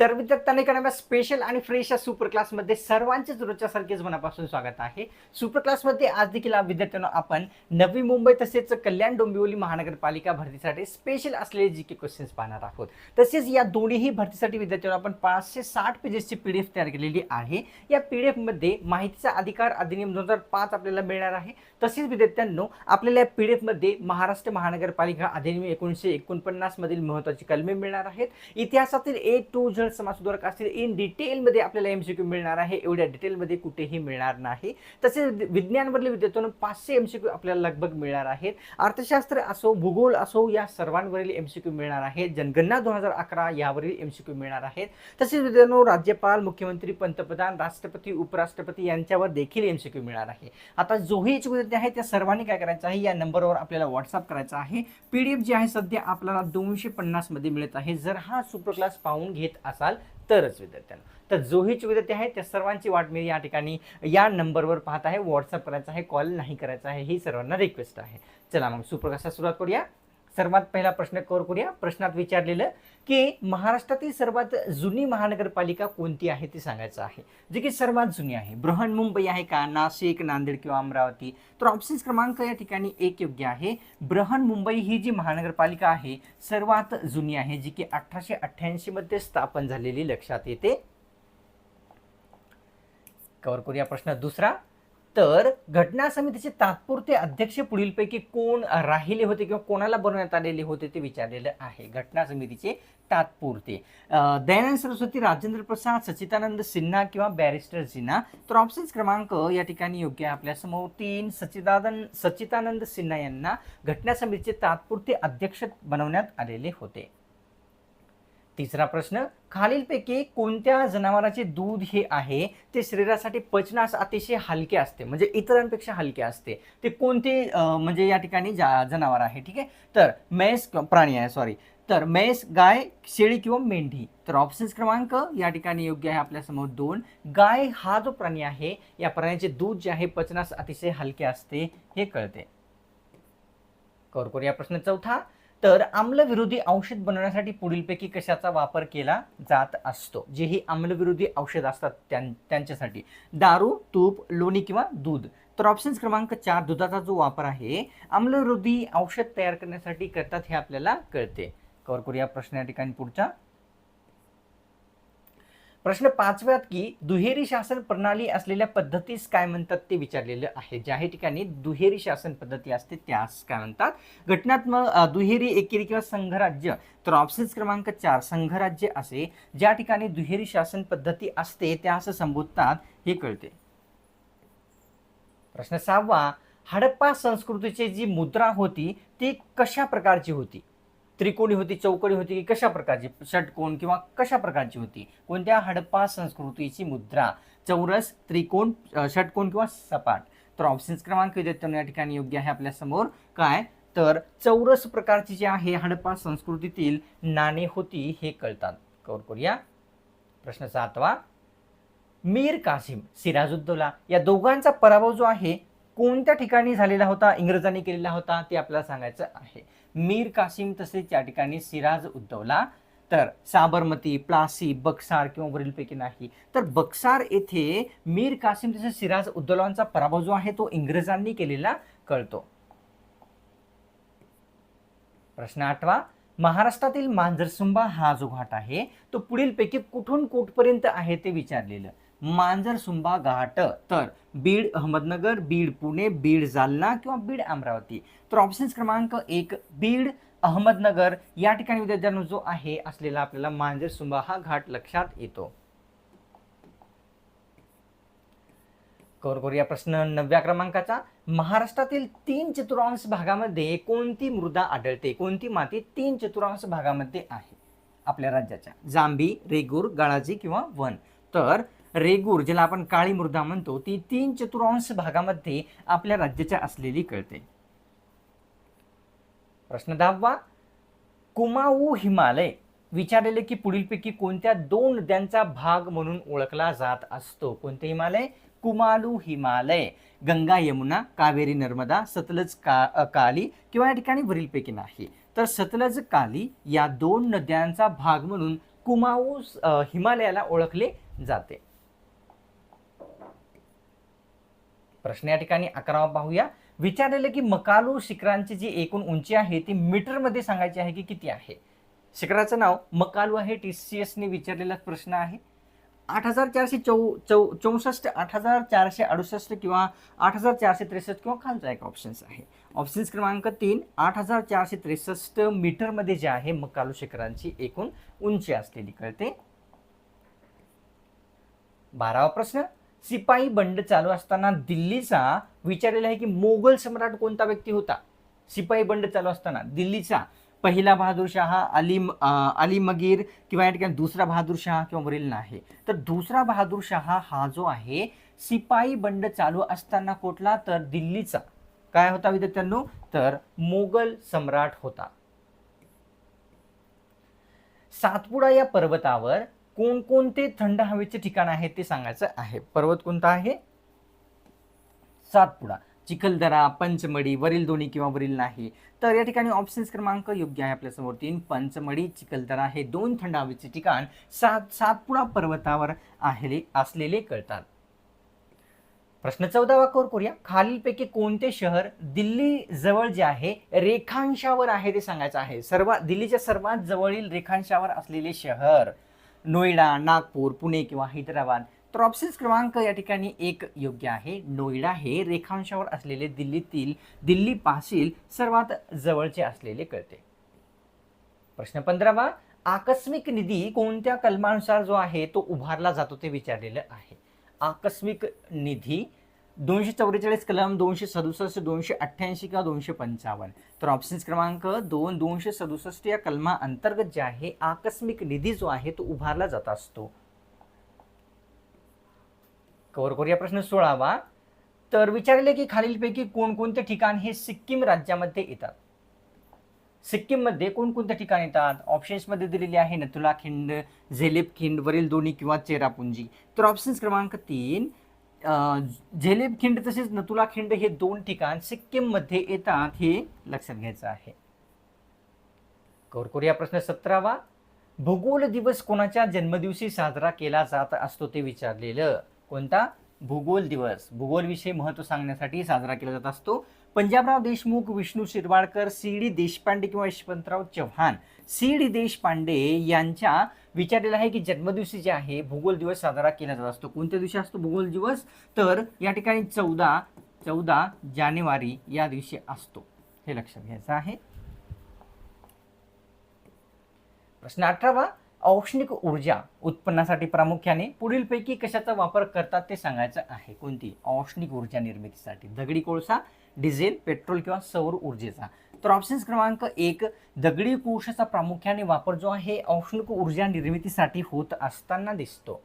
तर विद्यार्थ्यांना करणाऱ्या स्पेशल आणि फ्रेश या सुपर क्लासमध्ये सर्वांचेच रोजच्या सारखेच मनापासून स्वागत आहे. सुपर क्लासमध्ये आज देखील विद्यार्थ्यांना आपण नवी मुंबई तसेच कल्याण डोंबिवली महानगरपालिका भरतीसाठी स्पेशल असलेले जी के क्वेश्चन्स पाहणार आहोत. तसेच या दोन्हीही भरतीसाठी विद्यार्थ्यांना आपण पाचशे साठ पेजेसची पी डी एफ तयार केलेली आहे. या पी डी एफमध्ये माहितीचा अधिकार अधिनियम दोन हजार पाच आपल्याला मिळणार आहे. तसेच विद्यार्थ्यांनो आपल्याला या पी डी एफमध्ये महाराष्ट्र महानगरपालिका अधिनियम एकोणीसशे एकोणपन्नासमधील महत्त्वाची कलमे मिळणार आहेत. इतिहासातील ए टू झेड समाजसुधारक असतील इन डिटेलमध्ये आपल्याला एम सी क्यू मिळणार आहे. एवढ्या डिटेलमध्ये कुठेही मिळणार नाही. तसेच विज्ञानवरील विद्यार्थ्यांना पाचशे एम सी क्यू आपल्याला लगभग मिळणार आहेत. अर्थशास्त्र असो भूगोल असो या सर्वांवरील एम सी क्यू मिळणार आहेत. जनगणना दोन हजार अकरा यावरील एम सी क्यू मिळणार आहेत. तसेच विद्यार्थ्यांनो राज्यपाल मुख्यमंत्री पंतप्रधान राष्ट्रपती उपराष्ट्रपती यांच्यावर देखील एम सी क्यू मिळणार आहे. आता जोही इच्छुक विद्यार्थी आहेत त्या सर्वांनी काय करायचं आहे? या नंबरवर आपल्याला व्हॉट्सअप करायचा आहे. पी डी एफ जी आहे सध्या आपल्याला दोनशे पन्नासमध्ये मिळत आहे. जर हा सुपर क्लास पाहून घेत असेल तरच विद्यार्थ्यांना. तर जोही विद्यार्थी आहे त्या सर्वांची वाट मी या ठिकाणी या नंबरवर पाहत आहे. व्हॉट्सअप करायचा आहे कॉल नाही करायचा आहे ही सर्वांना रिक्वेस्ट आहे. चला मग सुप्रकाशात सुरुवात करूया. सर्वात पहिला प्रश्न कव्हर करूया. प्रश्नात विचारलेलं की महाराष्ट्रातील सर्वात जुनी महानगरपालिका कोणती आहे ते सांगायचं आहे. जी की सर्वात जुनी आहे. बृहन्मुंबई आहे का नाशिक नांदेड किंवा अमरावती? तर ऑप्शन्स क्रमांक या ठिकाणी एक योग्य आहे. बृहन्मुंबई ही जी महानगरपालिका आहे सर्वात जुनी आहे जी की अठराशे अठ्ठ्याऐंशीमध्ये स्थापन झालेली लक्षात येते. कव्हर करूया प्रश्न दुसरा. तर घटना समितीचे तात्पुरते अध्यक्ष पुढीलपैकी कोण राहिले होते किंवा कोणाला बनवण्यात आलेले होते ते विचारलेलं आहे. घटना समितीचे तात्पुरते. दयानंद सरस्वती राजेंद्र प्रसाद सचिदानंद सिन्हा किंवा बॅरिस्टर सिन्हा. तर ऑप्शन्स क्रमांक या ठिकाणी योग्य आपल्यासमोर तीन सचिदानंद सचिदानंद सिन्हा यांना घटना समितीचे तात्पुरते अध्यक्ष बनवण्यात आलेले होते. तिसरा प्रश्न खालीलपैकी कोणत्या जनावरांचे दूध हे आहे? ते शरीरासाठी पचनास अतिशय हलके असते म्हणजे इतरांपेक्षा हलके असते. ते कोणते म्हणजे या ठिकाणी जा जनावर आहे ठीक आहे? तर म्हैस प्राणी आहे सॉरी तर म्हैस गाय शेळी किंवा मेंढी. तर ऑप्शन्स क्रमांक या ठिकाणी योग्य आहे आपल्यासमोर दोन. गाय हा जो प्राणी आहे या प्राण्याचे दूध जे आहे पचनास अतिशय हलके असते हे कळते. कौरकोर या प्रश्न चौथा. तर आम्लविरोधी औषध बनवण्यासाठी पुढीलपैकी कशाचा वापर केला जात असतो? जे ही आम्लविरोधी औषध असतात त्यां त्यांच्यासाठी. दारू तूप लोणी किंवा दूध. तर ऑप्शन्स क्रमांक चार दुधाचा जो वापर आहे आम्लविरोधी औषध तयार करण्यासाठी करतात हे आपल्याला कळते. कवर करूया प्रश्न या ठिकाणी पुढचा. प्रश्न पाचव्यात की दुहेरी शासन प्रणाली असलेल्या पद्धतीस काय म्हणतात ते विचारलेलं आहे. ज्या ठिकाणी दुहेरी शासन पद्धती असते त्यास काय म्हणतात? घटनात्मक दुहेरी एकेरी किंवा संघराज्य. तर ऑप्शन्स क्रमांक चार संघराज्य असे. ज्या ठिकाणी दुहेरी शासन पद्धती असते त्यास संबोधतात हे कळते. प्रश्न सहावा हडप्पा संस्कृतीची जी मुद्रा होती ती कशा प्रकारची होती? त्रिकोणी होती चौकोनी होती की कशा प्रकारची? षटकोण किंवा कशा प्रकारची होती? कोणत्या हडप्पा संस्कृतीची मुद्रा? चौरस त्रिकोण षटकोण किंवा सपाट? तर ऑप्शन्स क्रमांक विद्यार्थ्यांनो या ठिकाणी योग्य आहे आपल्यासमोर काय? तर चौरस प्रकारची जी आहे हडप्पा संस्कृतीतील नाणे होती हे कळतात. कवर करूया. प्रश्न सातवा. मीर कासिम सिराजुद्दौला या दोघांचा पराभव जो आहे कोणत्या ठिकाणी झालेला होता इंग्रजांनी केलेला होता ते आपल्याला सांगायचं आहे. मीर कासिम तसेच या ठिकाणी सिराज उद्धवला. तर साबरमती प्लासी बक्सार किंवा वरीलपैकी नाही. तर बक्सार येथे मीर कासिम तसेच सिराज उद्दौलांचा पराभव जो आहे तो इंग्रजांनी केलेला कळतो. प्रश्न आठवा. महाराष्ट्रातील मांजरसुंबा हा जो घाट आहे तो पुढीलपैकी कुठून कुठपर्यंत आहे ते विचारलेलं. मांजरसुंबा घाट तर बीड अहमदनगर बीड पुणे बीड जालना किंवा बीड अमरावती. तर ऑप्शन्स क्रमांक एक बीड अहमदनगर. या ठिकाणी विद्यार्थ्यांनो जो आहे असलेला आपल्याला मांजरसुंबा हा घाट लक्षात येतो. कवर करूया प्रश्न नवव्या क्रमांकाचा. महाराष्ट्रातील तीन चतुर्थांश भागामध्ये कोणती मृदा आढळते? कोणती माती तीन चतुर्थांश भागामध्ये आहे? आपल्या राज्याच्या. जांभी रेगूर गाळाजी किंवा वन. तर रेगूर ज्याला आपण काळी मृदा म्हणतो ती तीन चतुर्थांश भागामध्ये आपल्या राज्याच्या असलेली कळते. प्रश्न दहावा कुमाऊ हिमालय. विचारलेले की पुढीलपैकी कोणत्या दोन नद्यांचा भाग म्हणून ओळखला जात असतो? कोणते हिमालय? कुमालू हिमालय. गंगा यमुना कावेरी नर्मदा सतलज का काली किंवा या ठिकाणी वरीलपैकी नाही. तर सतलज काली या दोन नद्यांचा भाग म्हणून कुमाऊ हिमालयाला ओळखले जाते. प्रश्न या ठिकाणी अकरावा पाहूया. विचारलेलं की मकालू शिखरांची जी एकूण उंची आहे ती मीटरमध्ये सांगायची आहे की किती आहे? शिखराचं नाव मकालू आहे टी सी एसने विचारलेला प्रश्न आहे. आठ हजार चारशे चौ चौ चौसष्ट आठ हजार चारशे अडुसष्ट किंवा आठ हजार चारशे त्रेसष्ट किंवा खालचा एक ऑप्शन्स आहे. ऑप्शन्स क्रमांक तीन आठ हजार चारशे त्रेसष्ट मीटरमध्ये जे आहे मकालू शिखरांची एकूण उंची असलेली कळते. बारावा प्रश्न सिपाई बंड चालू असताना दिल्लीचा विचारलेला आहे की मोगल सम्राट कोणता व्यक्ती होता? सिपाई बंड चालू असताना दिल्लीचा पहिला बहादूर अली अली मगीर किंवा या ठिकाणी दुसरा बहादूर किंवा वरील नाही. तर दुसरा बहादूर हा जो आहे सिपाई बंड चालू असताना कुठला? तर दिल्लीचा. काय होता विद्यार्थ्यांनो? तर मोगल सम्राट होता. सातपुडा या पर्वतावर कोणकोणते थंड हवेचे ठिकाण आहे ते सांगायचं आहे. पर्वत कोणता आहे? सातपुडा. चिखलदरा पंचमढी वरील दोन्ही किंवा वरील नाही. तर या ठिकाणी ऑप्शन्स क्रमांक योग्य आहे आपल्यासमोर तीन पंचमढी चिखलदरा हे दोन थंड हवेचे ठिकाण सात सातपुडा पर्वतावर आहे असलेले कळतात. प्रश्न चौदावा कोर करूया. खालीलपैकी कोणते शहर दिल्ली जवळ जे आहे रेखांशावर आहे ते सांगायचं आहे. सर्वात दिल्लीच्या सर्वात जवळील रेखांशावर असलेले शहर नोएडा नागपूर पुणे किंवा हैदराबाद. तर ऑप्शन्स क्रमांक या ठिकाणी एक योग्य आहे. नोएडा हे रेखांशावर असलेले दिल्लीतील दिल्लीपाशील सर्वात जवळचे असलेले कळते. प्रश्न पंधरावा आकस्मिक निधी कोणत्या कलमानुसार जो आहे तो उभारला जातो ते विचारलेलं आहे. आकस्मिक निधी दोनशे चौवेचाळीस कलम दोनशे सदुसष्ट दोनशे अठ्ठ्याऐंशी किंवा दोनशे पंचावन्न. तर ऑप्शन्स क्रमांक दोन दोनशे सदुसष्ट या कलमा अंतर्गत जे आहे आकस्मिक निधी जो आहे तो उभारला जात असतो. कवर करूया प्रश्न सोळावा. तर विचारले की खालीलपैकी कोणकोणते ठिकाण हे सिक्कीम राज्यामध्ये येतात? सिक्कीममध्ये कोणकोणते ठिकाण येतात? ऑप्शन्समध्ये दिलेली आहे नथुला खिंड झेलेब खिंड वरील दोन्ही किंवा चेरापुंजी. तर ऑप्शन्स क्रमांक तीन झेलेब खिंड तसेच नतुला खिंड हे दोन ठिकाण सिक्कीममध्ये येतात हे लक्षात घ्यायचं आहे. कवर या प्रश्न सतरावा. भूगोल दिवस कोणाच्या जन्मदिवशी साजरा केला जात असतो ते विचारलेलं. कोणता? भूगोल दिवस. भूगोल विषय महत्त्व सांगण्यासाठी साजरा केला जात असतो. पंजाबराव देशमुख विष्णू शिरवाडकर सी डी देशपांडे किंवा यशवंतराव चव्हाण. सी डी देशपांडे यांच्या विचारलेलं आहे की जन्मदिवशी जे आहे भूगोल दिवस साजरा केला जात असतो. कोणत्या दिवशी असतो भूगोल दिवस? तर या ठिकाणी चौदा चौदा जानेवारी या दिवशी असतो. हे लक्षात घ्यायचं आहे. प्रश्न अठरावा औष्णिक ऊर्जा उत्पन्नासाठी प्रामुख्याने पुढीलपैकी कशाचा वापर करतात ते सांगायचं आहे. कोणती? औष्णिक ऊर्जा निर्मितीसाठी. दगडी कोळसा डिझेल पेट्रोल किंवा सौर ऊर्जेचा. तर ऑप्शन्स क्रमांक एक दगडी कोळशाचा प्रामुख्याने वापर जो आहे औष्णिक ऊर्जा निर्मितीसाठी होत असताना दिसतो.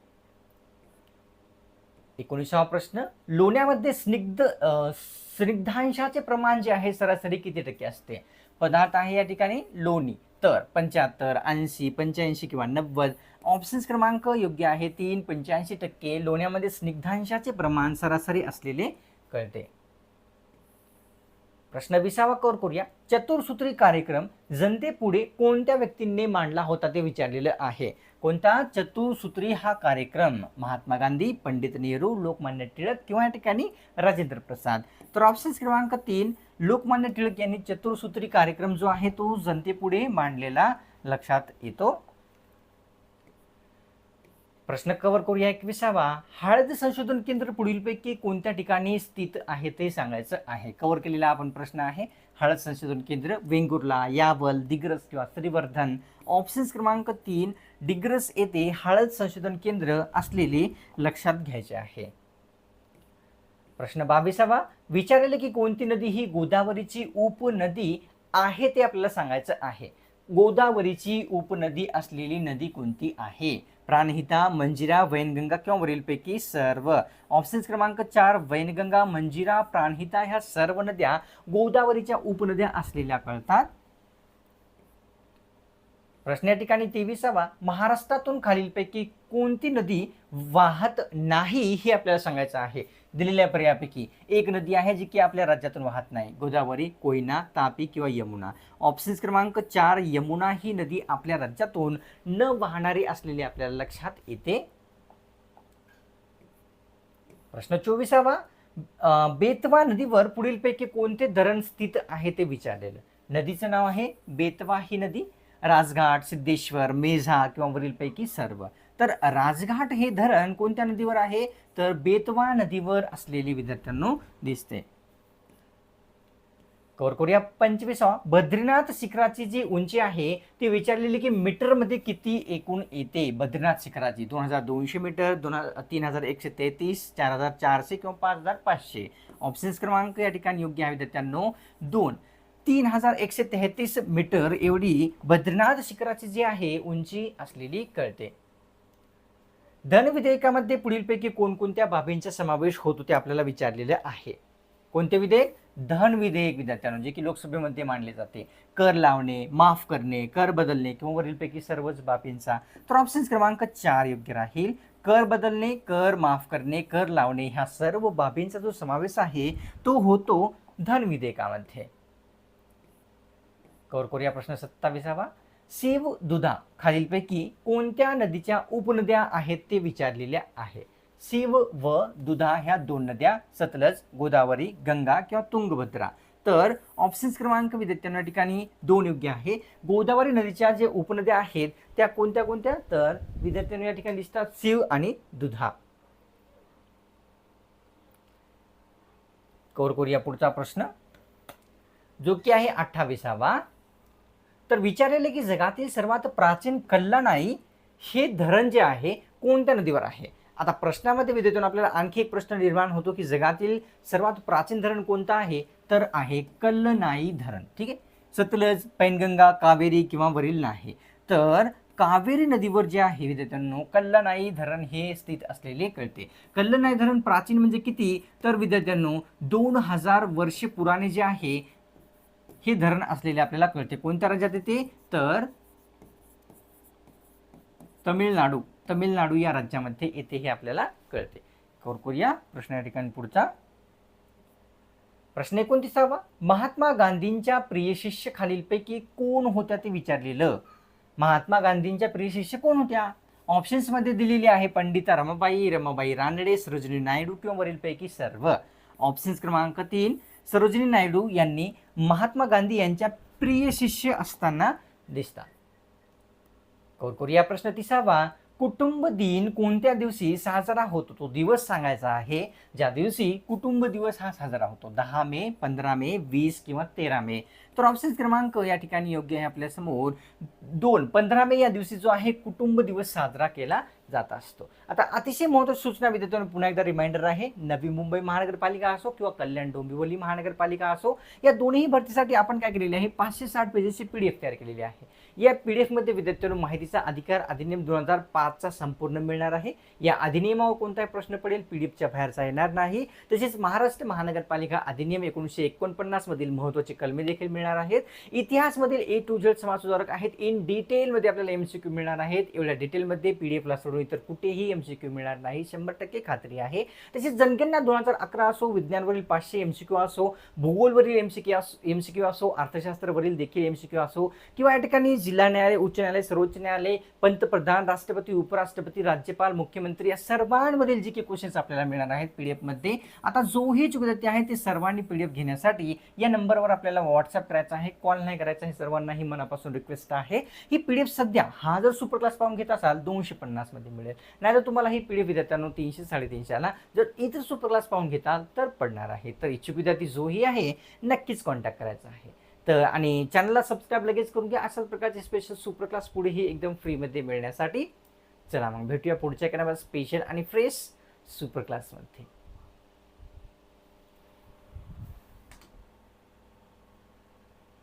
एकोणीसावा प्रश्न लोण्यामध्ये स्निग्ध स्निग्धांशाचे प्रमाण जे आहे सरासरी किती टक्के असते? पदार्थ आहे या ठिकाणी लोणी. तर पंच्याहत्तर ऐंशी पंच्याऐंशी किंवा नव्वद. ऑप्शन्स क्रमांक योग्य आहे तीन पंच्याऐंशी टक्के लोण्यामध्ये स्निग्धांशाचे प्रमाण सरासरी असलेले कळते. प्रश्न विसावा कवर करूया. चतुर्सूत्री कार्यक्रम जनतेपुढे कोणत्या व्यक्तींनी मांडला होता ते विचारलेलं आहे. कोणता? चतुर्सूत्री हा कार्यक्रम. महात्मा गांधी पंडित नेहरू लोकमान्य टिळक किंवा या ठिकाणी राजेंद्र प्रसाद. तर ऑप्शन्स क्रमांक तीन लोकमान्य टिळक यांनी चतुर्सूत्री कार्यक्रम जो आहे तो जनतेपुढे मांडलेला लक्षात येतो. प्रश्न कव्हर करूया एकविसावा हळद संशोधन केंद्र पुढीलपैकी कोणत्या ठिकाणी स्थित आहे ते सांगायचं आहे. कव्हर केलेला आपण प्रश्न आहे हळद संशोधन केंद्र वेंगुर्ला यावल दिग्रस किंवा श्रीवर्धन. ऑप्शन्स क्रमांक तीन डिग्रस येथे हळद संशोधन केंद्र असलेले लक्षात घ्यायचे आहे. प्रश्न बावीसावा विचारलेलं की कोणती नदी ही गोदावरीची उपनदी आहे ते आपल्याला सांगायचं आहे. गोदावरीची उपनदी असलेली नदी कोणती आहे? प्राणहिता मंजिरा वैनगंगा किंवा वरीलपैकी सर्व. ऑप्शन्स क्रमांक चार वैनगंगा मंजिरा प्राणहिता ह्या सर्व नद्या गोदावरीच्या उपनद्या असलेल्या कळतात. प्रश्न या ठिकाणी तेवीसावा महाराष्ट्रातून खालीलपैकी कोणती नदी वाहत नाही हे आपल्याला सांगायचं आहे. दिलेल्या पर्यायापैकी एक नदी आहे जी की आपल्या राज्यातून वाहत नाही. गोदावरी कोयना तापी किंवा यमुना. ऑप्शन क्रमांक चार यमुना ही नदी आपल्या राज्यातून न वाहणारी असलेली आपल्याला लक्षात येते. प्रश्न चोवीसावा बेतवा नदीवर पुढीलपैकी कोणते धरण स्थित आहे ते विचारलेलं नदीचं नाव आहे बेतवा ही नदी. राजघाट सिद्धेश्वर मेझा किंवा वरीलपैकी सर्व. तर राजघाट हे धरण कोणत्या नदीवर आहे? तर बेतवा नदीवर असलेली विद्यार्थ्यांनो दिसते. कवर करूया पंचवीसावा. बद्रीनाथ शिखराची जी उंची आहे ती विचारलेली की मीटरमध्ये किती एकूण येते? बद्रीनाथ शिखराची दोन हजार दोनशे मीटर दोन हजार तीन हजार एकशे तेहतीस चार हजार चारशे किंवा पाच हजार पाचशे. ऑप्शन्स क्रमांक या ठिकाणी योग्य आहे विद्यार्थ्यांनो दोन. तीन हजार एकशे तेहतीस मीटर एवढी बद्रीनाथ शिखराची जी आहे उंची असलेली कळते. धन विधेयकामध्ये पुढीलपैकी कोणकोणत्या बाबींचा समावेश होतो ते आपल्याला विचारलेले आहे. कोणते विधेयक? धन विधेयक विद्यार्थ्यांनो जे की लोकसभेमध्ये मांडले जाते. कर लावणे माफ करणे कर बदलणे किंवा वरीलपैकी सर्वच बाबींचा. तर ऑप्शन क्रमांक चार योग्य राहील. कर बदलणे कर माफ करणे कर लावणे ह्या सर्व बाबींचा जो समावेश आहे तो होतो धन विधेयकामध्ये कवर करूया प्रश्न सत्तावीसावा. सेव दुधा खालीलपैकी कोणत्या नदीच्या उपनद्या आहेत ते विचारलेल्या आहे शिव व दुधा ह्या दोन नद्या सतलज गोदावरी गंगा किंवा तुंगभद्रा. तर ऑप्शन्स क्रमांक विद्यार्थ्यांना ठिकाणी दोन योग्य आहे. गोदावरी नदीच्या जे उपनद्या आहेत त्या कोणत्या कोणत्या? तर विद्यार्थ्यांना या ठिकाणी दिसतात शिव आणि दुधा. कवर करूया पुढचा प्रश्न. जो की आहे अठ्ठावीसावा. तर विचारलेले की जगातील सर्वात प्राचीन कल्लाणाई हे धरण जे आहे कोणत्या नदीवर आहे? आता प्रश्नामध्ये विद्येतून आपल्याला आणखी एक प्रश्न निर्माण होतो की जगातील सर्वात प्राचीन धरण कोणतं आहे? तर आहे कल्लनाई धरण. ठीक आहे? सतलज पैनगंगा कावेरी किंवा वरील नाही. तर कावेरी नदीवर जे आहे विद्यार्थ्यांनो कल्लनाई धरण हे स्थित असलेले कळते. कल्लनाई धरण प्राचीन म्हणजे किती? तर विद्यार्थ्यांनो दोन हजार वर्षे पुराणे जे आहे हे धरण असलेले आपल्याला कळते. कोणत्या राज्यात येते तर तमिळनाडू. तमिळनाडू या राज्यामध्ये येते हे आपल्याला कळते. कवर करूया प्रश्न या ठिकाणी पुढचा. प्रश्न एकोणतीसावा. महात्मा गांधींच्या प्रिय शिष्य खालीलपैकी कोण होत्या ते विचारलेलं? महात्मा गांधींच्या प्रिय शिष्य कोण होत्या? ऑप्शन्समध्ये दिलेली आहे पंडिता रमाबाई रमाबाई रानडे सरोजिनी नायडू किंवा वरीलपैकी सर्व. ऑप्शन्स क्रमांक तीन सरोजिनी नायडू यांनी महात्मा गांधी यांच्या प्रिय शिष्य असताना दिसतात. कवर या प्रश्न तिसावा कुटुंब दिन कोणत्या दिवशी साजरा होतो? तो दिवस सांगायचा आहे. ज्या दिवशी कुटुंब दिवस हा साजरा होतो दहा मे पंधरा मे वीस किंवा तेरा मे. तर ऑप्शन क्रमांक या ठिकाणी योग्य आहे आपल्यासमोर दोन पंधरा मे या दिवशी जो आहे कुटुंब दिवस साजरा केला जात असतो. आता अतिशय महत्त्वाची सूचना विद्यार्थ्यांना पुन्हा एकदा रिमाइंडर आहे. नवी मुंबई महानगरपालिका असो किंवा कल्याण डोंबिवली महानगरपालिका असो या दोन्ही भरतीसाठी आपण काय केलेले आहे? पाचशे साठ पेजेसची पी डी एफ तयार केलेली आहे. या पी डी एफमध्ये विद्यार्थ्यांना माहितीचा अधिकार अधिनियम दोन हजार पाचचा संपूर्ण मिळणार आहे. या अधिनियमावर कोणताही प्रश्न पडेल पी डी एफच्या बाहेरचा येणार नाही. तसेच महाराष्ट्र महानगरपालिका अधिनियम एकोणीसशे एकोणपन्नासमधील महत्त्वाचे कलमे देखील मिळणार आहेत. इतिहासमधील ए टू झेड समाजसुधारक आहेत. इन डिटेलमध्ये आपल्याला एमसीक्यू मिळणार आहेत. एवढ्या डिटेलमध्ये पी डी एफला सोडून इतर कुठेही एमसीक्यू मिळणार नाही. शंभर टक्के खात्री आहे. तसेच जनगणना दोन हजार अकरा असो विज्ञानवरील पाचशे एमसीक्यू असो भूगोलवरील एमसीक्यू असो एमसीक्यू असो अर्थशास्त्रावरील देखील एमसीक्यू असो किंवा या ठिकाणी जिल्हा न्यायालय उच्च न्यायालय सर्वोच्च न्यायालय पंतप्रधान राष्ट्रपती उपराष्ट्रपती राज्यपाल मुख्यमंत्री या सर्वांमधील जे काही क्वेश्चन्स आपल्याला मिळणार आहेत पी डी एफमध्ये आता जोही चुकदत्ती आहे ते सर्वांनी पी डी एफ घेण्यासाठी या नंबरवर आपल्याला व्हॉट्सअप करायचा आहे कॉल नाही करायचा आहे सर्वांनाही मनापासून रिक्वेस्ट आहे. ही पी डी एफ सध्या हा जर सुपर क्लास पाहून घेत असाल दोनशे पन्नासमध्ये मिळेल. नाही तर तुम्हाला ही पी डी एफ विद्यार्थ्यांना तीनशे साडेतीनशेला जर इतर सुपर क्लास पाहून घेताल तर पडणार आहे. तर इच्छुक विद्यार्थी जोही आहे नक्कीच कॉन्टॅक्ट करायचा आहे. तर आणि चॅनलला सबस्क्राईब लगेच करून घ्या. अशाच प्रकारचे स्पेशल सुपर क्लास पुढेही एकदम फ्रीमध्ये मिळण्यासाठी. चला मग भेटूया पुढच्या एखाद्या स्पेशल आणि फ्रेश सुपर क्लासमध्ये